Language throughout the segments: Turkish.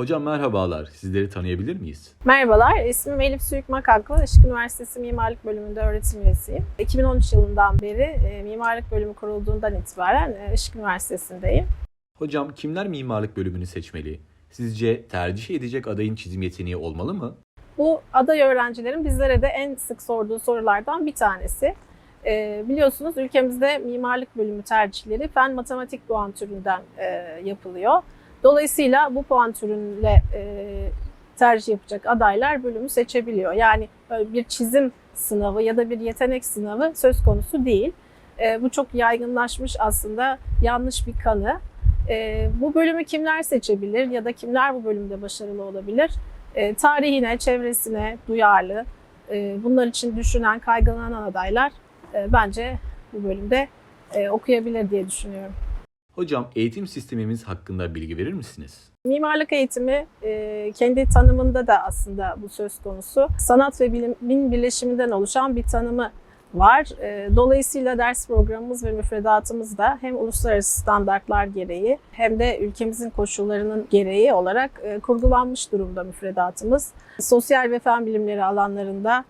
Hocam merhabalar, sizleri tanıyabilir miyiz? Merhabalar, ismim Elif Suyuk Makaklı. Işık Üniversitesi Mimarlık Bölümünde öğretim üyesiyim. 2013 yılından beri e, Mimarlık Bölümü kurulduğundan itibaren e, Işık Üniversitesi'ndeyim. Hocam kimler mimarlık bölümünü seçmeli? Sizce tercih edecek adayın çizim yeteneği olmalı mı? Bu aday öğrencilerin bizlere de en sık sorduğu sorulardan bir tanesi. E, biliyorsunuz ülkemizde mimarlık bölümü tercihleri fen matematik puan türünden e, yapılıyor. Dolayısıyla bu puan türünle e, tercih yapacak adaylar bölümü seçebiliyor. Yani böyle bir çizim sınavı ya da bir yetenek sınavı söz konusu değil. E, bu çok yaygınlaşmış aslında yanlış bir kanı. E, bu bölümü kimler seçebilir ya da kimler bu bölümde başarılı olabilir? E, tarihine, çevresine duyarlı, e, bunlar için düşünen, kaygılanan adaylar e, bence bu bölümde e, okuyabilir diye düşünüyorum. Hocam eğitim sistemimiz hakkında bilgi verir misiniz? Mimarlık eğitimi e, kendi tanımında da aslında bu söz konusu. Sanat ve bilimin birleşiminden oluşan bir tanımı var. E, Dolayısıyla ders programımız ve müfredatımız da hem uluslararası standartlar gereği hem de ülkemizin koşullarının gereği olarak e, kurgulanmış durumda müfredatımız. Sosyal ve fen bilimleri alanlarında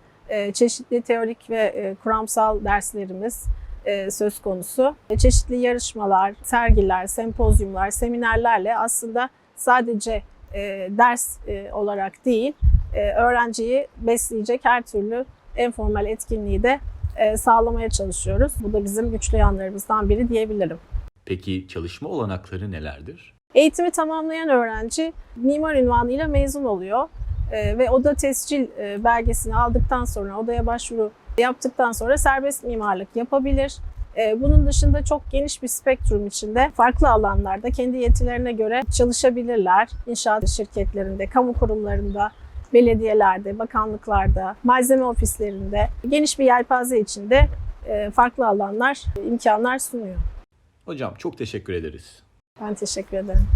çeşitli teorik ve kuramsal derslerimiz söz konusu. E, Çeşitli yarışmalar, sergiler, sempozyumlar, seminerlerle aslında sadece e, ders e, olarak değil, e, öğrenciyi besleyecek her türlü informal etkinliği de e, sağlamaya çalışıyoruz. Bu da bizim güçlü yanlarımızdan biri diyebilirim. Peki çalışma olanakları nelerdir? Eğitimi tamamlayan öğrenci mimar ünvanıyla mezun oluyor E, ve oda tescil e, belgesini aldıktan sonra odaya başvuru yaptıktan sonra serbest mimarlık yapabilir. E, Bunun dışında çok geniş bir spektrum içinde farklı alanlarda kendi yetilerine göre çalışabilirler. İnşaat şirketlerinde, kamu kurumlarında, belediyelerde, bakanlıklarda, malzeme ofislerinde geniş bir yelpaze içinde e, farklı alanlar, imkanlar sunuyor. Hocam çok teşekkür ederiz. Ben teşekkür ederim.